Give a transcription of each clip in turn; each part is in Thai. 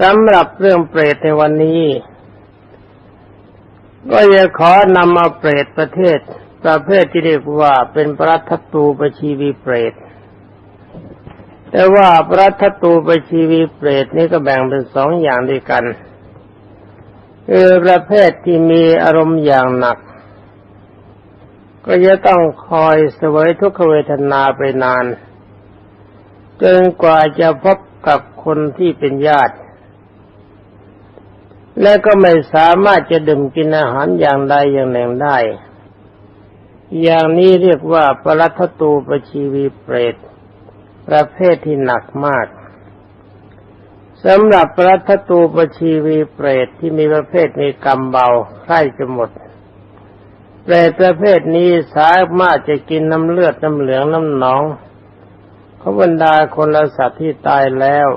สำหรับเรื่องเปรตในวันนี้ ก็จะขอนำมาเปรตประเทศ ประเภทที่เรียกว่าเป็นปรัตตูปชีวีเปรต แต่ว่าปรัตตูปชีวีเปรตนี้ก็แบ่งเป็นสองอย่างด้วยกันคือประเภทที่มีอารมณ์อย่างหนัก ก็จะต้องคอยเสวยทุกขเวทนาไปนานจนกว่าจะพบกับคนที่เป็นญาติ และก็ไม่สามารถจะดื่มกินอาหารอย่างใดอย่างหนึ่งได้ อย่างนี้เรียกว่าปรัตตูปชีวีเปรต ประเภทที่หนักมากสำหรับปรัตตูปชีวีเปรตที่มีประเภทมีกรรมเบาใกล้จะหมดเปรตประเภทนี้สามารถจะกินน้ำเลือดน้ำเหลืองน้ำหนองเขาบรรดาคนละสัตว์ที่ตายแล้ว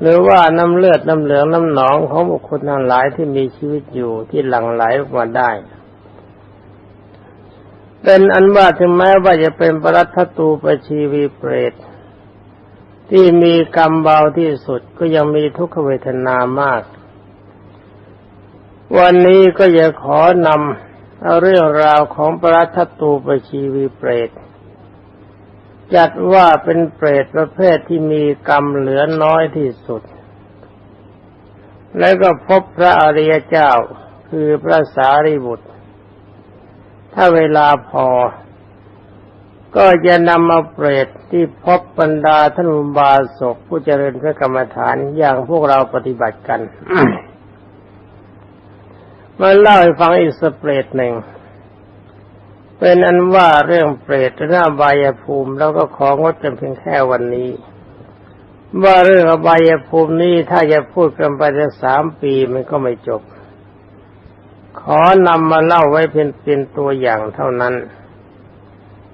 หรือว่าน้ำเลือดน้ำเหลืองน้ำหนองของบุคคลทั้งหลายที่มีชีวิตอยู่ที่หลั่งไหลออกมาได้เป็นอันว่าถึงแม้ว่าจะเป็นปรัตตูปชีวีเปรต ที่มีกรรมเบาที่สุดก็ยังมีทุกขเวทนามาก วันนี้ก็จะขอนำเอาเรื่องราวของปรัตตูปชีวีเปรต จัดว่าเป็นเปรตประเภทที่มีกรรมเหลือน้อยที่สุด แล้วก็พบพระอริยเจ้าคือพระสารีบุตร ถ้าเวลาพอ ก็จะนำมาเปรตที่พบบรรดาท่านุบาสกผู้เจริญพระกรรมฐานอย่างพวกเราปฏิบัติกัน มาเล่าให้ฟังอีกสเปรตหนึ่ง เป็นอันว่าเรื่องเปรตหน้าบายภูมิแล้วก็ของดกันเพียงแค่วันนี้ ว่าเรื่องอบายภูมินี้ถ้าจะพูดกันไปจะสามปีมันก็ไม่จบ ขอนำมาเล่าไว้เป็นเป็นตัวอย่างเท่านั้น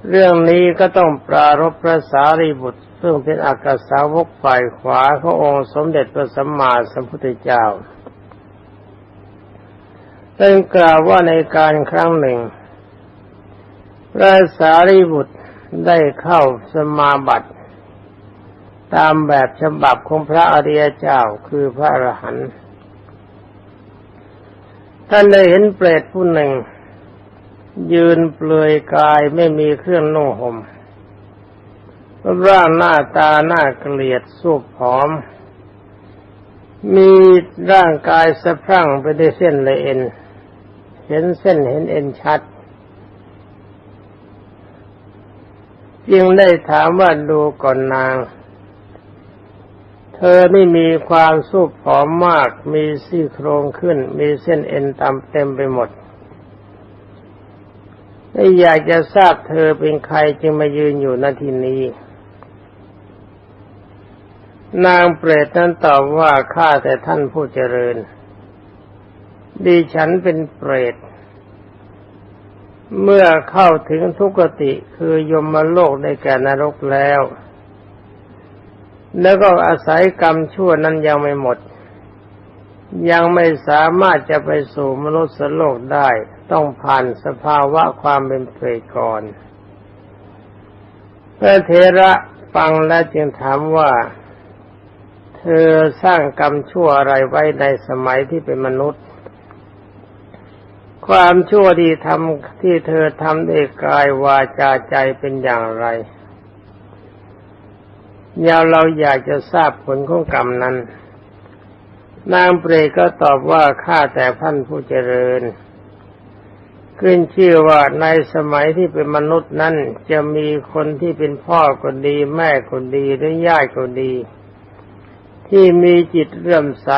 เรื่องนี้ก็ต้องปรารบพระสารีบุตร ซึ่งเป็นอากาสาวกฝ่ายขวาขององค์สมเด็จพระสัมมาสัมพุทธเจ้าเป็นกล่าวว่าในการครั้งหนึ่ง พระสารีบุตรได้เข้าสมาบัติ ตามแบบฉบับของพระอริยเจ้าคือพระอรหันต์ท่านได้เห็นเปรตผู้หนึ่ง ยืนเปลือยกายไม่มีเครื่องนุ่งห่มร่างหน้าตาหน้าเกลียดสูบผอม มีร่างกายสะพรั่งไปด้วยเส้นเลยเอ็น เห็นเส้นเห็นเอ็นชัด จึงได้ถามว่าดูก่อนนาง เธอไม่มีความสูบผอมมาก มีซี่โครงขึ้น มีเส้นเอ็นตามเต็มไปหมดไม่อยากจะทราบเธอเป็นใครจึงมายืนอยู่ณที่นี้ นางเปรตนั้นตอบว่าข้าแต่ท่านผู้เจริญดิฉันเป็นเปรต เมื่อเข้าถึงทุกติคือยมโลกในแก่นรกแล้ว แล้วก็อาศัยกรรมชั่วนั้นยังไม่หมด ยังไม่สามารถจะไปสู่มนุษย์โลกได้ ต้องผ่านสภาวะความเป็นเปรตก่อนพระเทระฟังและจึงถามว่า เธอสร้างกรรมชั่วอะไรไว้ในสมัยที่เป็นมนุษย์ ความชั่วที่ทำที่เธอทำด้วยกายวาจาใจเป็นอย่างไรยาวเราอยากจะทราบผลของกรรมนั้น นางเปรตก็ตอบว่าข้าแต่ท่านผู้เจริญ ขึ้นชื่อว่าในสมัยที่เป็นมนุษย์นั้นจะมีคนที่เป็นพ่อก็ดี แม่ก็ดีหรือญาติก็ดี ที่มีจิตเรื่อมใส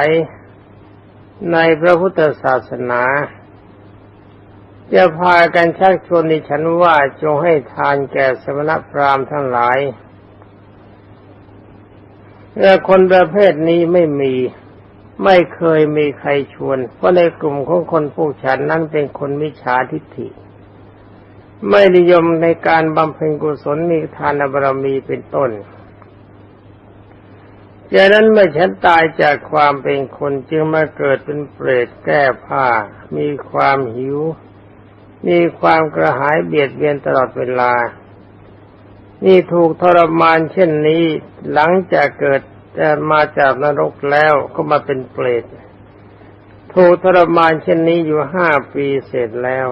ในพระพุทธศาสนา จะพากันชักชวนในฉันว่าจงให้ทานแก่สมณพราหมณ์ทั้งหลายแต่คนประเภทนี้ไม่มีไม่เคยมีใครชวน เพราะในกลุ่มของคนพวกฉันนั้นเป็นคนมิจฉาทิฏฐิ ไม่นิยมในการบำเพ็ญกุศลมีทานบารมีเป็นต้นจากนั้นเมื่อฉันตายจากความเป็นคนจึงมาเกิดเป็นเปรตแก้ผ้า มีความหิว มีความกระหายเบียดเบียนตลอดเวลา นี่ถูกทรมานเช่นนี้หลังจากเกิดมาจากนรกแล้วก็มาเป็นเปรตถูกทรมานเช่นนี้อยู่ห้าปีเสร็จแล้ว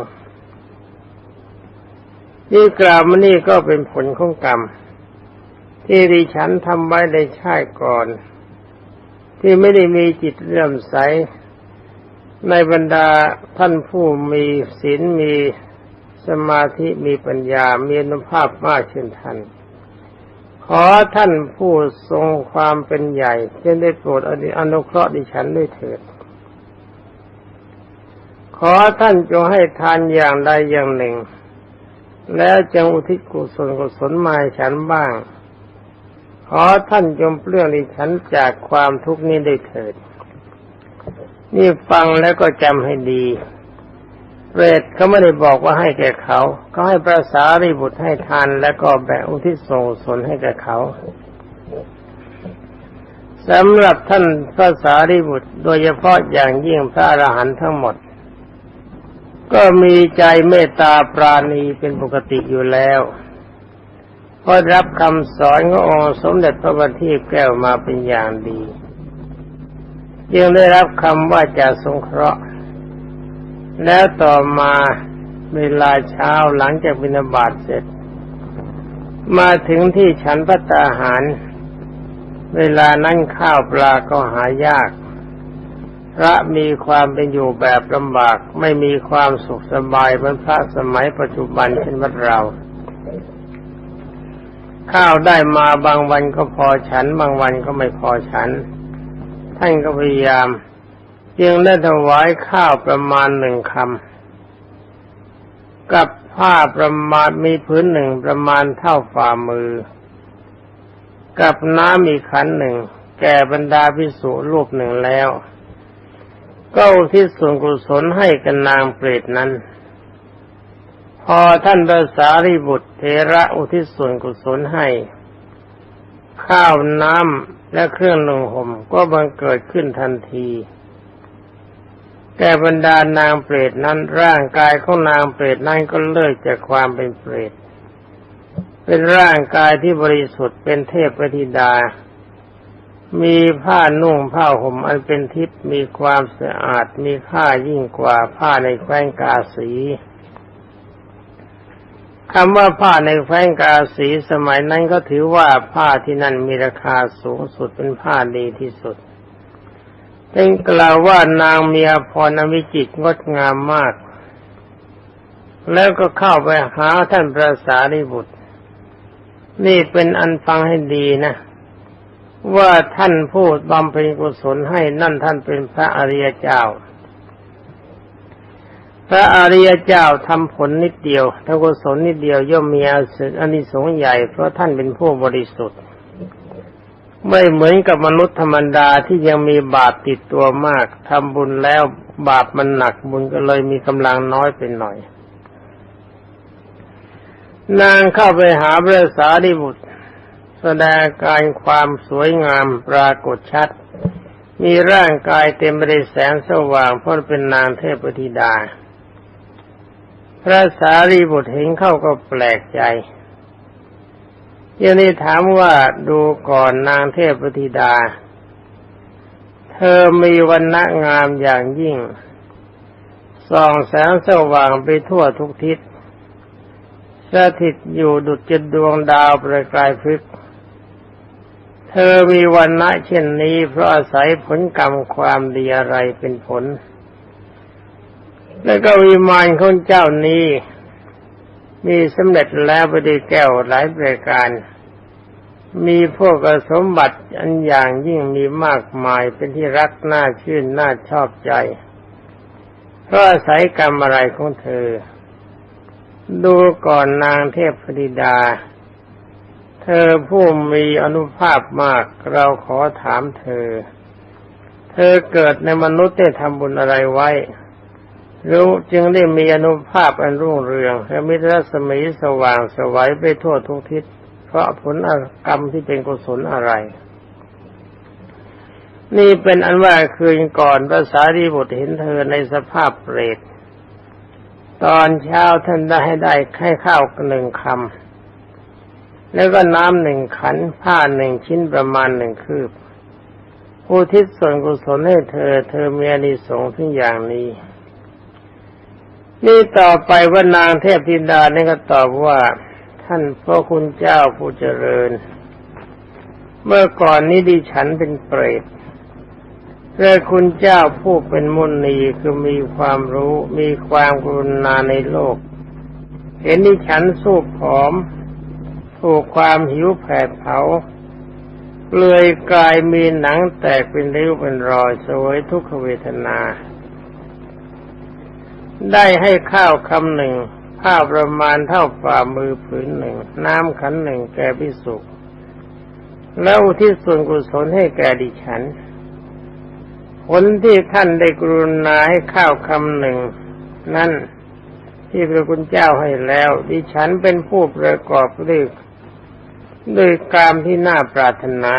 นี่กล่าวมานี่ก็เป็นผลของกรรม ที่ดิฉันทำไว้ในชาติก่อน ที่ไม่ได้มีจิตเลื่อมใส ในบรรดาท่านผู้มีศีลมีสมาธิมีปัญญา มีอนุภาพมากเช่นท่าน ขอท่านผู้ทรงความเป็นใหญ่จะได้โปรดอนุเคราะห์ดิฉันด้วยเถิด ขอท่านจงให้ทานอย่างใดอย่างหนึ่ง แล้วจงอุทิศกุศลกุศลมาให้ฉันบ้าง ขอท่านจงเปลื้องดิฉันจากความทุกข์นี้ได้เถิด นี่ฟังแล้วก็จำให้ดีเปรตเขาไม่ได้บอกว่าให้แก่เขาเขาให้ประสาริบุตรให้ทานแล้วก็แบ่งอุทิศส่งสนให้แก่เขาสำหรับท่านพระสารีบุตร โดยเฉพาะอย่างยิ่งพระอรหันต์ทั้งหมด ก็มีใจเมตตาปราณีเป็นปกติอยู่แล้วพราะรับคำสอนขององค์สมเด็จพระบัณฑิตแก้วมาเป็นอย่างดี ยังได้รับคำว่าจะสงเคราะห์ แล้วต่อมาเวลาเช้าหลังจากบิณฑบาตเสร็จ มาถึงที่ฉันพัตตาหาร เวลานั้นข้าวปลาก็หายาก พระมีความเป็นอยู่แบบลำบากไม่มีความสุขสบายเหมือนพระสมัยปัจจุบันเช่นวัดเรา ข้าวได้มาบางวันก็พอฉัน บางวันก็ไม่พอฉัน ท่านก็พยายามจึงได้ถวายข้าวประมาณหนึ่งคำกับผ้าประมาณมีพื้นหนึ่งประมาณเท่าฝ่ามือ กับน้ำอีกขันหนึ่ง แก่บรรดาพิสุรูปหนึ่งแล้ว ก็อุที่ส่วนกุศลให้กันนางเปรตนั้น พอท่านพระสารีบุตรเทระอุทิศส่วนกุศลให้ ข้าวน้ำและเครื่องนุ่งห่มก็บังเกิดขึ้นทันที แต่บรรดานางเปรตนั้นร่างกายของนางเปรตนั้นก็เลิกจากความเป็นเปรต เป็นร่างกายที่บริสุทธิ์เป็นเทพธิดา มีผ้านุ่งผ้าห่มอันเป็นทิพย์มีความสะอาดมีค่ายิ่งกว่าผ้าในแคว้นกาสี คำว่าผ้าในแคว้นกาสีสมัยนั้นก็ถือว่าผ้าที่นั่นมีราคาสูงสุดเป็นผ้าดีที่สุดจึงกล่าวว่านางเมีอภรณวิจิตงดงามมาก แล้วก็เข้าไปหาท่านพระสารีบุตร นี่เป็นอันฟังให้ดีนะ ว่าท่านพูดบำเพ็ญกุศลให้นั่นท่านเป็นพระอริยเจ้า พระอริยเจ้าทำผลนิดเดียวทำกุศลนิดเดียวย่อมมีอานิสงส์ใหญ่ เพราะท่านเป็นผู้บริสุทธิ์ ไม่เหมือนกับมนุษย์ธรรมดาที่ยังมีบาปติดตัวมากทำบุญแล้วบาปมันหนักบุญก็เลยมีกำลังน้อยไปหน่อย นางเข้าไปหาพระสารีบุตร แสดงการความสวยงามปรากฏชัด มีร่างกายเต็มไปด้วยแสงสว่างเพราะเป็นนางเทพธิดา พระสารีบุตรเห็นเข้าก็แปลกใจยังนี้ถามว่าดูก่อนนางเทพธิดา เธอมีวันณะงามอย่างยิ่ง ส่องแสงสว่างไปทั่วทุกทิศสถิตอยู่ดุจดวงดาวประกายพฤกเธอมีวันณะเช่นนี้เพราะอาศัยผลกรรมความดีอะไรเป็นผล แล้วก็วิมานของเจ้านี้ มีสำเร็จแล้วปด้วยแก้วหลายประการ มีพวกสมบัติอันอย่างยิ่งมีมากมายเป็นที่รักน่าชื่นน่าชอบใจ เพราะอาศัยกรรมอะไรของเธอ ดูก่อนนางเทพธิดา เธอผู้มีอนุภาพมากเราขอถามเธอ เธอเกิดในมนุษย์ได้ทำบุญอะไรไว้ รู้จึงได้มีอนุภาพอันรุ่งเรืองและมิตรรัศมีสว่างสวัยไปทั่วทุกทิศ เพราะผลกรรมที่เป็นกุศลอะไร นี่เป็นอันว่าคืนก่อนพระสารีบุตรเห็นเธอในสภาพเปรตตอนเช้าท่านได้ให้ได้แค่ข้าวหนึ่งคำแล้วก็น้ำหนึ่งขันผ้าหนึ่งชิ้นประมาณหนึ่งคืบผู้ทิศส่วนกุศลให้เธอ เธอมีอนิสงส์ทั้งอย่างนี้ นี่ต่อไปว่านางเทพธิดาเนี่ยก็ตอบว่า ท่านพ่อคุณเจ้าผู้เจริญ เมื่อก่อนนี้ดิฉันเป็นเปรตเพื่อคุณเจ้าผู้เป็นมุนีคือมีความรู้มีความกรุณาในโลก เห็นดิฉันสู้ผอม ถูกความหิวแผดเผาเปลือยกายมีหนังแตกเป็นริ้วเป็นรอยสวยทุกขเวทนา ได้ให้ข้าวคำหนึ่งข้าประมาณเท่าฝ่ามือผืนหนึ่ง น้ำขันหนึ่งแก่พิสุแล้วอุที่ส่วนกุศลให้แก่ดิฉัน ผลที่ท่านได้กรุณาให้ข้าวคำหนึ่ง นั่นที่พระคุณเจ้าให้แล้ว ดิฉันเป็นผู้ประกอบด้วยด้วยกามที่น่าปรารถนา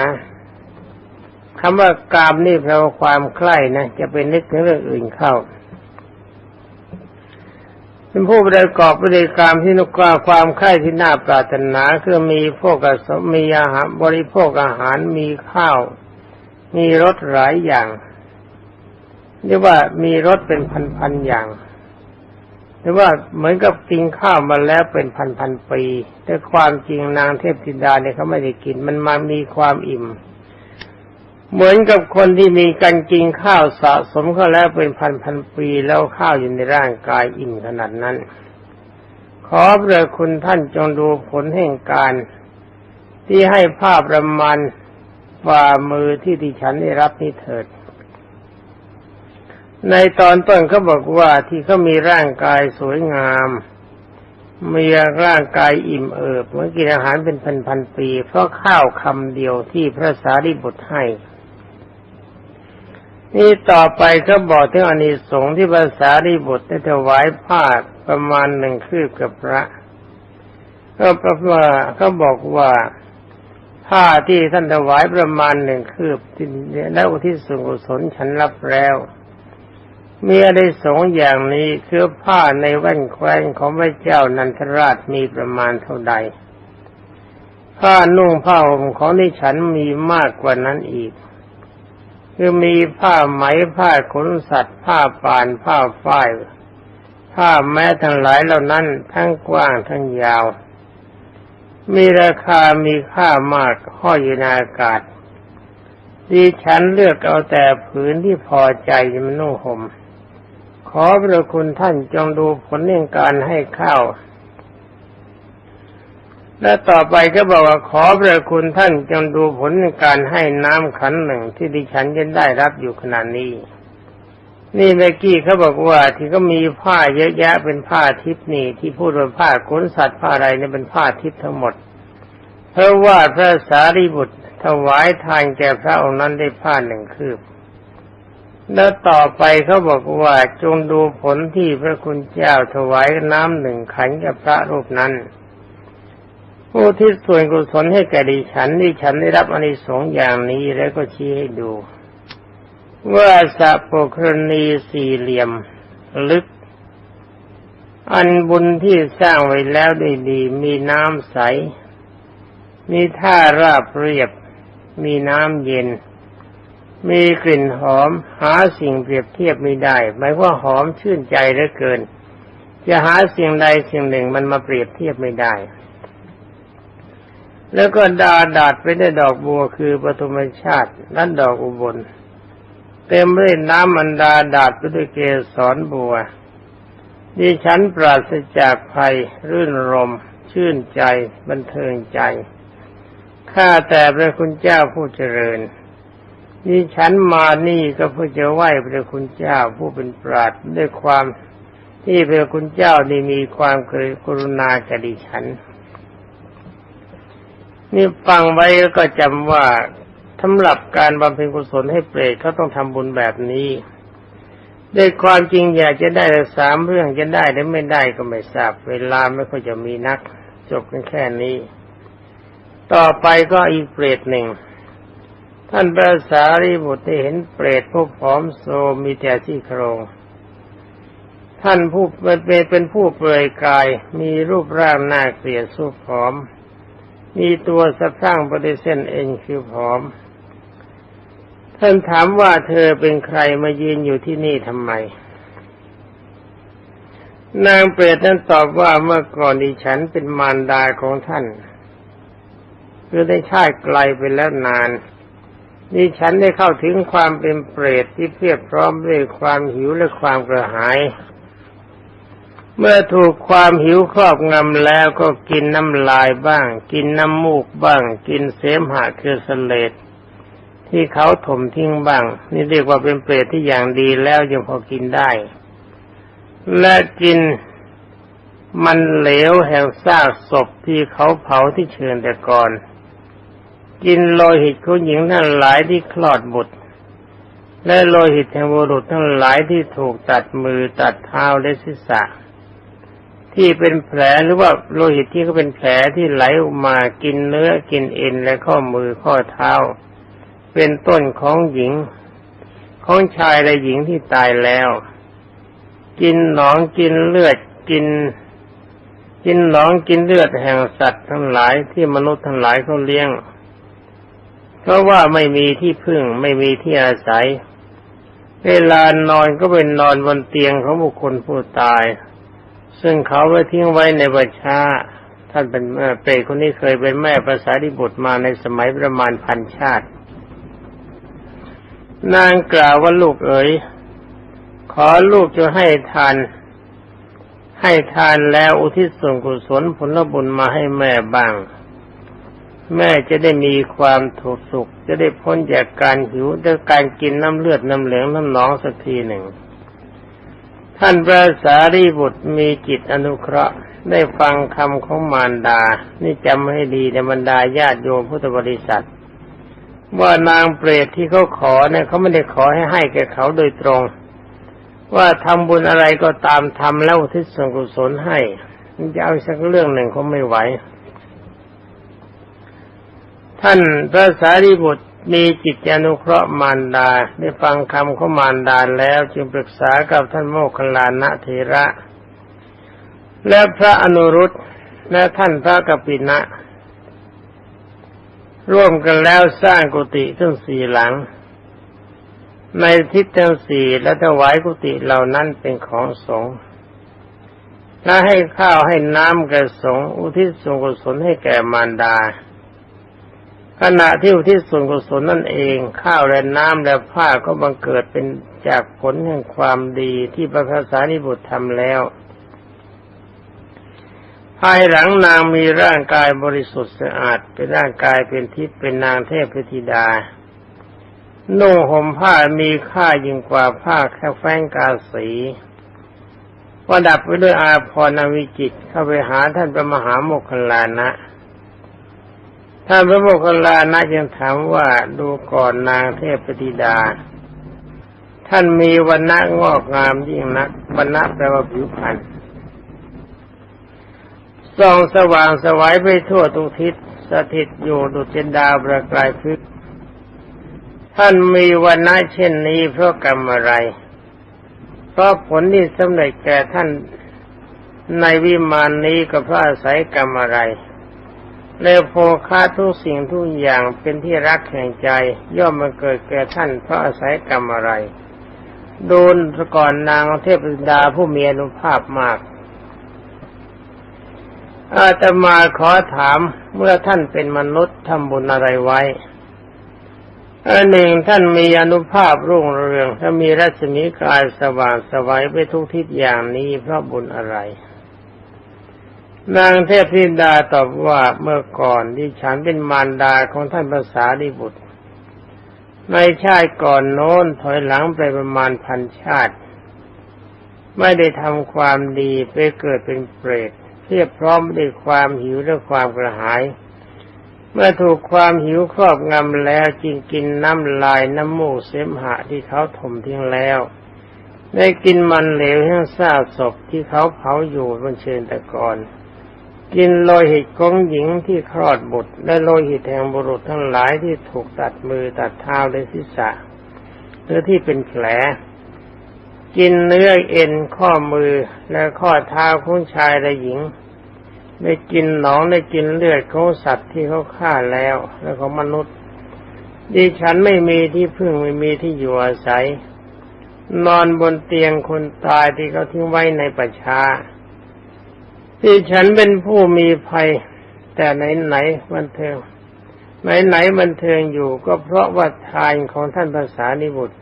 คำว่ากามนี่แปลว่าความใคร่นะ จะเป็นนึกถึงเรื่องอื่นเข้า เป็นผู้ประกอบด้วยกามที่นุกาความใคร่ที่น่าปรารถนาคือมีพวกสมีอาหารบริโภคอาหารมีข้าว มีรสหลายอย่างเรียกว่ามีรสเป็นพันๆอย่างหรือว่าเหมือนกับกินข้าวมาแล้วเป็นพันพันปีแต่ความจริงนางเทพธิดาเนี่ยเขาไม่ได้กิน มันมามีความอิ่ม เหมือนกับคนที่มีการกินข้าวสะสมเข้าแล้วเป็นพันพันปีแล้วข้าวอยู่ในร่างกายอิ่มขนาดนั้น ขอพระคุณท่านจงดูผลแห่งการ ที่ให้ภาพประมาณฝ่ามือที่ดิฉันได้รับนี้เถิด ในตอนต้นเขาบอกว่าที่เขามีร่างกายสวยงามมีร่างกายอิ่มเอิบเมื่อกินอาหารเป็นพันพันปี เพราะข้าวคำเดียวที่พระสารีบุตรให้ นี่ต่อไปเขาบอกถึงอานิสงส์ที่พระสารีบุตรได้ถวายผ้าประมาณหนึ่งคืบกับพระ ก็เพระว่าเขาบอกว่าผ้าที่ท่านถวายประมาณหนึ่งคืบแล้วที่สุกุศลฉันรับแล้วมีอะไรสองอย่างนี้คือผ้าในแว่นแคว้นของพระเจ้านันทราชมีประมาณเท่าใดผ้านุ่งผ้าห่มของนิฉันมีมากกว่านั้นอีก คือมีผ้าไหมผ้าขนสัตว์ ผ้าป่านผ้าฝ้ายผ้าแม้ทั้งหลายเหล่านั้นทั้งกว้างทั้งยาว มีราคามีค่ามากห้อยอยู่ในอากาศดิฉันเลือกเอาแต่ผืนที่พอใจมันนุ่งห่มขอพระคุณท่านจงดูผลเรื่องการให้ข้าว และต่อไปก็บอกว่าขอพระคุณท่านจงดูผลในการให้น้ำขันหนึ่งที่ดิฉันจะได้รับอยู่ขณะนี้ นี่เมื่อกี้เขาบอกว่าที่ก็มีผ้าเยอะแยะเป็นผ้าทิพนี่ที่พูดว่าผ้าขนสัตว์ผ้าอะไรเนี่ยเป็นผ้าทิพทั้งหมด เพราะว่าพระสารีบุตรถวายทานแก่พระองค์นั้นได้ผ้าหนึ่งคืบ แล้วต่อไปเขาบอกว่าจงดูผลที่พระคุณเจ้าถวายน้ำหนึ่งขันกับพระรูปนั้น ผู้ที่ส่วนกุศลให้แก่ดิฉันดิฉันได้รับอนิสงส์อย่างนี้แล้วก็ชี้ให้ดู ว่าสัพโครณีสี่เหลี่ยมลึก อันบุญที่สร้างไว้แล้วได้ดี มีน้ำใส มีท่าราบเรียบ มีน้ำเย็น มีกลิ่นหอม หาสิ่งเปรียบเทียบไม่ได้ หมายว่าหอมชื่นใจเหลือเกิน จะหาสิ่งใดสิ่งหนึ่งมันมาเปรียบเทียบไม่ได้ แล้วก็ดาดาดไปได้วยดอกบัวคือปฐมชาติและดอกอุบล เต็มด้วยน้ำมันดาดาดไปด้วยเกสรบัวดิฉันปราศจากภัย รื่นรม ชื่นใจ บันเทิงใจ ข้าแต่พระคุณเจ้าผู้เจริญนี่ฉันมานี่ก็เพื่อจะไหว้พระคุณเจ้าผู้เป็นปราดด้วยความที่พระคุณเจ้านี่มีความเคยกรุณาแก่ดิฉัน นี่ฟังไว้แล้วก็จำว่าสำหรับการบำเพ็ญกุศลให้เปรตเขาต้องทำบุญแบบนี้ด้วยความจริงอยากจะได้สามเรื่องจะได้หรือไม่ได้ก็ไม่ทราบ เวลาไม่ค่อยจะมีนัก จบกันแค่นี้ ต่อไปก็อีกเปรตหนึ่ง ท่านพระสารีบุตรได้เห็นเปรตผู้ผอมโซมีแต่ที่โครงท่านผู้เป็นเป็นผู้เปลือยกายมีรูปร่างหน่าเกลียดสู้ผอม มีตัวสะพรั่งบริเส้นเอ็นคือผอม ท่านถามว่าเธอเป็นใครมายืนอยู่ที่นี่ทำไม นางเปรตนั้นตอบว่าเมื่อก่อนดิฉันเป็นมารดาของท่านคือได้ชาติไกลไปแล้วนานดิฉันได้เข้าถึงความเป็นเปรตที่เพียบพร้อมด้วยความหิวและความกระหาย เมื่อถูกความหิวครอบงำแล้วก็กินน้ำลายบ้าง กินน้ำมูกบ้าง กินเสมหะคือสเลดที่เขาถมทิ้งบ้าง นี่เรียกว่าเป็นเปรตที่อย่างดีแล้วยังพอกินได้ และกินมันเหลวแห่งซากศพที่เขาเผาที่เชิญแต่ก่อน กินโลหิตของหญิงทั้งหลายที่คลอดบุตร และโลหิตแห่งบุรุษทั้งหลายที่ถูกตัดมือตัดเท้าและศีรษะ ที่เป็นแผลหรือว่าโลหิตที่เขาเป็นแผลที่ไหลออกมากินเนื้อกินเอ็นและข้อมือข้อเท้า เป็นต้นของหญิง ของชายและหญิงที่ตายแล้ว กินหนองกินเลือดกิน กินหนองกินเลือดแห่งสัตว์ทั้งหลายที่มนุษย์ทั้งหลายเขาเลี้ยง เพราะว่าไม่มีที่พึ่งไม่มีที่อาศัย เวลานอนก็เป็นนอนบนเตียงของบุคคลผู้ตาย ซึ่งเขาไว้ทิ้งไว้ในบัชาท่านเป็นเปรตคนนี้เคยเป็นแม่ภาษาดิบุตรมาในสมัยประมาณพันชาติ นางกล่าวว่าลูกเอ๋ยขอลูกจะให้ทาน ให้ทานแล้วอุทิศส่วนกุศลผลบุญมาให้แม่บ้าง แม่จะได้มีความถูกสุข จะได้พ้นจากการหิวจากการกินน้ำเลือดน้ำเหลืองน้ำหนองสักทีหนึ่ง ท่านพระสารีบุตรมีจิตอนุเคราะห์ได้ฟังคำของมารดา นี่จำให้ดีในบรรดาญาติโยมพุทธบริษัท ว่านางเปรตที่เขาขอเนี่ยเขาไม่ได้ขอให้ให้แก่เขาโดยตรง ว่าทำบุญอะไรก็ตามทำแล้วทิศส่วนกุศลให้จะเอาสักเรื่องหนึ่งเขาไม่ไหว ท่านพระสารีบุตร มีจิตอนุเคราะห์มารดาได้ฟังคำของมารดาแล้วจึงปรึกษากับท่านโมคคัลลานะเทระ และพระอนุรุตและท่านพระกปินะ ร่วมกันแล้วสร้างกุฏิทั้งสี่หลัง ในทิศทั้งสี่และถวายกุฏิเหล่านั้นเป็นของสงฆ์และให้ข้าวให้น้ำแก่สงฆ์อุทิศส่วนกุศลให้แก่มารดา ขณะที่อุทิศส่วนกุศลนั่นเอง ข้าวและน้ำและผ้าก็บังเกิดเป็นจากผลแห่งความดีที่พระคสานิบุตรทำแล้ว ภายหลังนางมีร่างกายบริสุทธิ์สะอาดเป็นร่างกายเป็นทิพย์เป็นนางเทพธิดานุ่งห่มผ้ามีค่ายิ่งกว่าผ้าแค่แฟงกาสีประดับไว้ด้วยอาภรณวิจิตเข้าไปหาท่านพระมหาโมคคลานะ ท่านพระโมคคัลลานะยังถามว่าดูก่อนนางเทพธิดา ท่านมีวันณะงอกงามยิ่งนักวันณะแปลว่าผิวพรรณส่องสว่างสวัยไปทั่วทุกทิศสถิตอยู่ดุจดาวประกายพฤกท่านมีวันณะเช่นนี้เพราะกรรมอะไรเพราะผลที่สำเร็จแก่ท่านในวิมานนี้ก็เพราะอาศัยกรรมอะไร แล้วโภคาทุกสิ่งทุกอย่างเป็นที่รักแห่งใจ ย่อมมาเกิดแก่ท่านเพราะอาศัยกรรมอะไรโดนก่อนนางเทพดาผู้มีอนุภาพมาก อาตมาขอถามเมื่อท่านเป็นมนุษย์ทำบุญอะไรไว้อันหนึ่งท่านมีอนุภาพรุ่งเรือง ถ้ามีรัศมีกายสว่างสวัยไปทุกทิศอย่างนี้เพราะบุญอะไร นางเทพธิดาตอบว่าเมื่อก่อนที่ฉันเป็นมารดาของท่านภาษาดิบุตร ในชาติก่อนโน้นถอยหลังไปประมาณพันชาติ ไม่ได้ทำความดีไปเกิดเป็นเปรตเพียบพร้อมด้วยความหิวและความกระหาย เมื่อถูกความหิวครอบงำแล้วจึงกินน้ำลายน้ำมูกเสมหะที่เขาถมทิ้งแล้ว ได้กินมันเหลวแห้งซากศพที่เขาเผาอยู่บนเชิญตะกอน กินโลหิตของหญิงที่คลอดบุตร และโลหิตแห่งบุรุษทั้งหลายที่ถูกตัดมือตัดเท้าและศีรษะหรือที่เป็นแผล กินเนื้อเอ็นข้อมือและข้อเท้าของชายและหญิงได้กินหนองได้กินเลือดของสัตว์ที่เขาฆ่าแล้ว และของมนุษย์ ดิฉันไม่มีที่พึ่งไม่มีที่อยู่อาศัย นอนบนเตียงคนตายที่เขาทิ้งไว้ในประชา ดิฉันเป็นผู้มีภัย แต่ไหนไหนบันเทิงไหนไหนบันเทิงอยู่ก็เพราะว่าทานของท่านภาษานิบุตร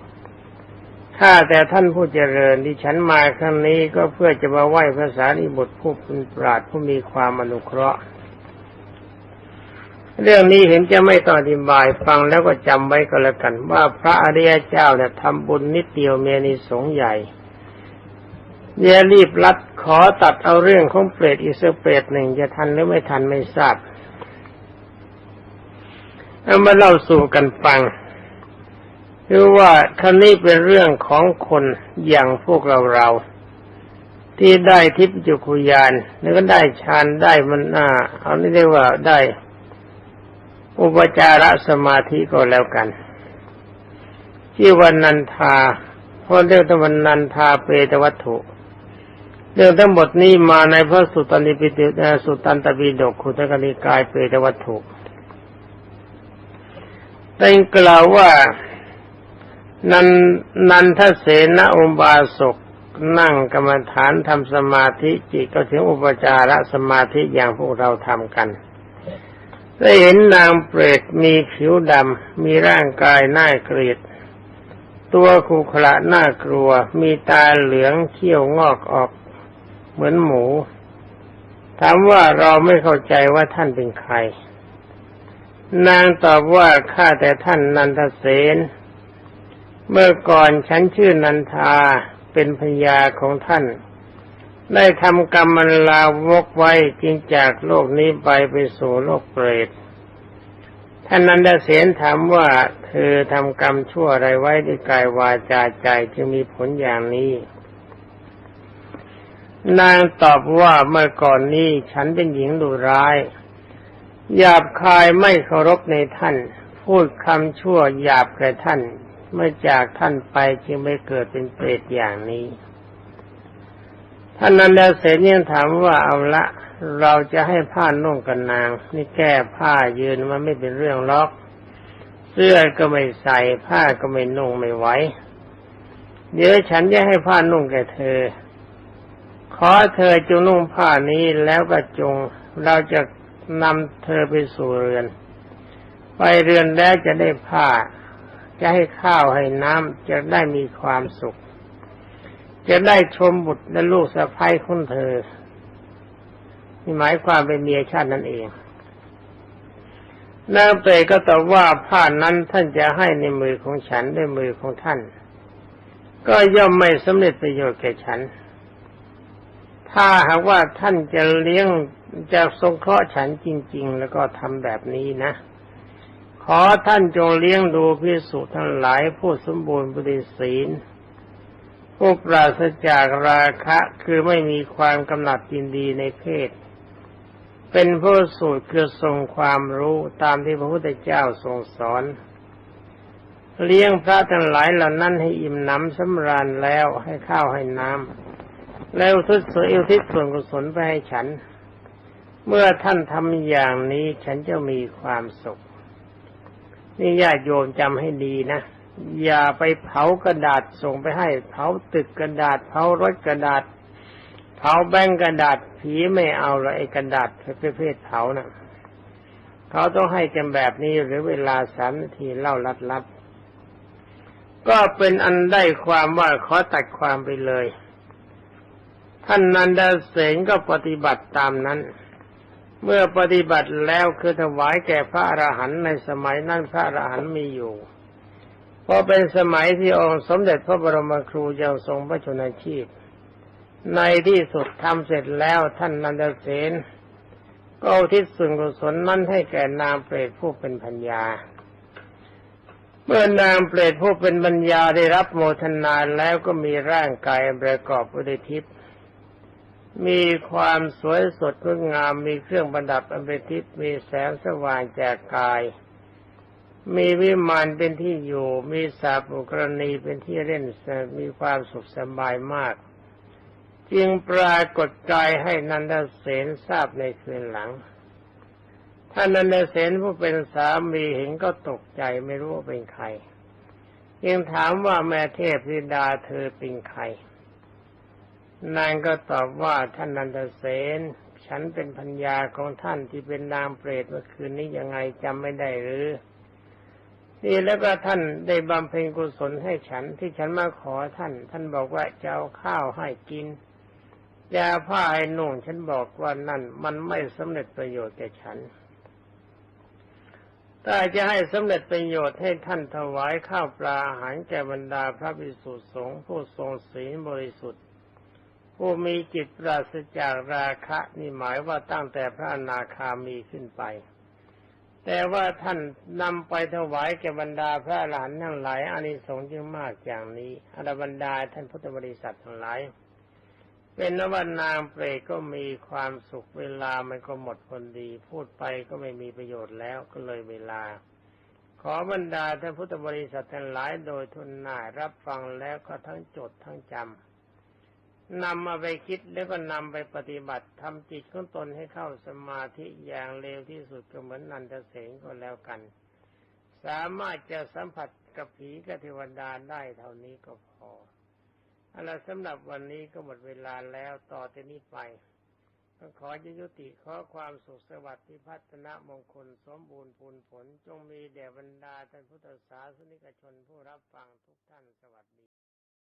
ข้าแต่ท่านผู้เจริญที่ฉันมาครั้งนี้ก็เพื่อจะมาไหว้ภาษานิบุตรผู้เป็นปราชญ์ผู้มีความอนุเคราะห์ เรื่องนี้เห็นจะไม่ต้องอธิบายฟังแล้วก็จำไว้ก็แล้วกัน ว่าพระอริยเจ้าเนี่ยทำบุญนิดเดียวเมียนิสงใหญ่เดี๋ยวรีบรัดขอตัดเอาเรื่องของเปรตอีกสักเปรตหนึ่งจะทันหรือไม่ทันไม่ทราบเอามาเล่าสู่กันฟังคือว่าท่านี้เป็นเรื่องของคนอย่างพวกเราเราที่ได้ทิพยจุคุยานแล้วก็ได้ฌานได้มันอ่าเอานี่เรียกว่าได้ อุปจารสมาธิก็แล้วกันที่วันนันทาเพราะเรื่องตวันนันทาเปตวัตถุ เรื่องทั้งหมดนี้มาในพระสุตตันิปิติสุตตันตปิฎกขุตกนิกายเปตวัตถุได้กล่าวว่านันนันทเสนอุบาสกนั่งกรรมฐานทำสมาธิจิตก็ถึงอุปจารสมาธิอย่างพวกเราทำกัน ได้เห็นนางเปรตมีผิวดำ มีร่างกายน่าเกลียด ตัวขุขระน่ากลัว มีตาเหลืองเขี้ยวงอกออก เหมือนหมู ถามว่าเราไม่เข้าใจว่าท่านเป็นใคร นางตอบว่าข้าแต่ท่านนันทเสน เมื่อก่อนฉันชื่อนันทาเป็นพญาของท่าน ได้ทำกรรมมันลาวกไว้จึงจากโลกนี้ไปไปสู่โลกเปรตท่านนันทเสนถามว่าเธอทำกรรมชั่วอะไรไว้ด้วยกายวาจาใจจึงมีผลอย่างนี้ นางตอบว่าเมื่อก่อนนี้ฉันเป็นหญิงดุร้ายหยาบคายไม่เคารพในท่าน พูดคำชั่วหยาบแก่ท่าน เมื่อจากท่านไปจึงไม่เกิดเป็นเปรตอย่างนี้ ท่านนันดาเสนยังถามว่าเอาละเราจะให้ผ้านุ่งกันนาง นี่แก้ผ้ายืนมันไม่เป็นเรื่องล็อก เสื้อก็ไม่ใส่ผ้าก็ไม่นุ่งไม่ไหวเดี๋ยวฉันจะให้ผ้านุ่งแก่เธอ ขอเธอจงนุ่งผ้านี้แล้วก็จงเราจะนำเธอไปสู่เรือน ไปเรือนแล้วจะได้ผ้า จะให้ข้าวให้น้ำจะได้มีความสุข จะได้ชมบุตรและลูกสะพ้ายของเธอนี่หมายความเป็นเมียชาตินั่นเองนางเปรก็ตอบว่าผ้านั้นท่านจะให้ในมือของฉันด้วยมือของท่าน ก็ย่อมไม่สำเร็จประโยชน์แก่ฉัน ถ้าหากว่าท่านจะเลี้ยงจะสงเคราะห์ฉันจริง ๆ แล้วก็ทำแบบนี้นะ ขอท่านจงเลี้ยงดูพิสุทั้งหลายผู้สมบูรณ์บริศีลผู้ปราศจากราคะคือไม่มีความกำหนัดยินดีในเพศ เป็นผู้สูตรคือทรงความรู้ตามที่พระพุทธเจ้าทรงสอน เลี้ยงพระทั้งหลายเหล่านั้นให้อิ่มหนำสำราญแล้วให้ข้าวให้น้ำ แล้วทุตส่วนอุทิศส่วนกุศลไปให้ฉัน เมื่อท่านทำอย่างนี้ฉันจะมีความสุข นี่ญาติโยมจำให้ดีนะ อย่าไปเผากระดาษส่งไปให้ เผาตึกกระดาษ เผารถกระดาษ เผาแบงกระดาษผีไม่เอาละไอ้กระดาษประเภทเผานะ่ะเขาต้องให้กันแบบนี้หรือเวลาสามนาทีเล่าลัดลัดก็เป็นอันได้ความว่าขอตัดความไปเลย ท่านนันดาเสนก็ปฏิบัติตามนั้น เมื่อปฏิบัติแล้วคือถวายแก่พระอรหันต์ในสมัยนั้นพระอรหันต์มีอยู่พอเป็นสมัยที่องค์สมเด็จพระบรมครูยังทรงพระชนชีพ ในที่สุดทำเสร็จแล้วท่านนันทเสนก็อทิศส่วนกุศลนั้นให้แก่นางเปรตผู้เป็นพัญญา เมื่อนางเปรตผู้เป็นปัญญาได้รับโมทนาแล้วก็มีร่างกายประกอบด้วยทิพย์ มีความสวยสดงดงามมีเครื่องประดับอันเป็นทิพย์มีแสงสว่างจากกาย มีวิมานเป็นที่อยู่ มีสาบุกรณีเป็นที่เล่นมีความสุขสบายมาก จึงปรากฏกายให้นันทเสนทราบในคืนหลังท่านนันเดเสนผู้เป็นสามีเห็นก็ตกใจไม่รู้ว่าเป็นใครยังถามว่าแม่เทพธิดาเธอเป็นใคร นางก็ตอบว่าท่านนันทเสนฉันเป็นพัญญาของท่านที่เป็นนางเปรตเมื่อคืนนี้ยังไงจำไม่ได้หรือนี่แล้วก็ท่านได้บำเพ็ญกุศลให้ฉันที่ฉันมาขอท่าน ท่านบอกว่าจะเอาข้าวให้กินยาผ้าให้นุ่งฉันบอกว่านั่นมันไม่สำเร็จประโยชน์แก่ฉันถ้าจะให้สำเร็จประโยชน์ให้ท่านถวายข้าวปลาอาหารแก่บรรดาพระภิกษุสงฆ์ผู้ทรงศีลบริสุทธิ์ ผู้มีจิตปราศจากราคะนี่หมายว่าตั้งแต่พระอนาคามีขึ้นไป แต่ว่าท่านนำไปถวายแก่บรรดาพระอรหันทั้งหลายอานิสงส์จึงมากอย่างนี้อรบรรดาท่านพุทธบริษัททั้งหลาย เป็นนว่านางเปรตก็มีความสุขเวลามันก็หมดคนดี พูดไปก็ไม่มีประโยชน์แล้วก็เลยเวลา ขอบรรดาท่านพุทธบริษัททั้งหลายโดยทุนหน่ายรับฟังแล้วก็ทั้งจดทั้งจำ นำมาไปคิดแล้วก็นำไปปฏิบัติทำจิตของตนให้เข้าสมาธิอย่างเร็วที่สุดก็เหมือนนันทเสงก็แล้วกัน สามารถจะสัมผัสกับผีกับเทวดาได้เท่านี้ก็พออาละสำหรับวันนี้ก็หมดเวลาแล้วต่อจากนี้ไปก็ขอจะยุติขอความสุขสวัสดิ์พิพัฒนมงคลสมบูรณ์ผลผล จงมีแด่บรรดาท่านพุทธศาสนิกชนผู้รับฟังทุกท่านสวัสดี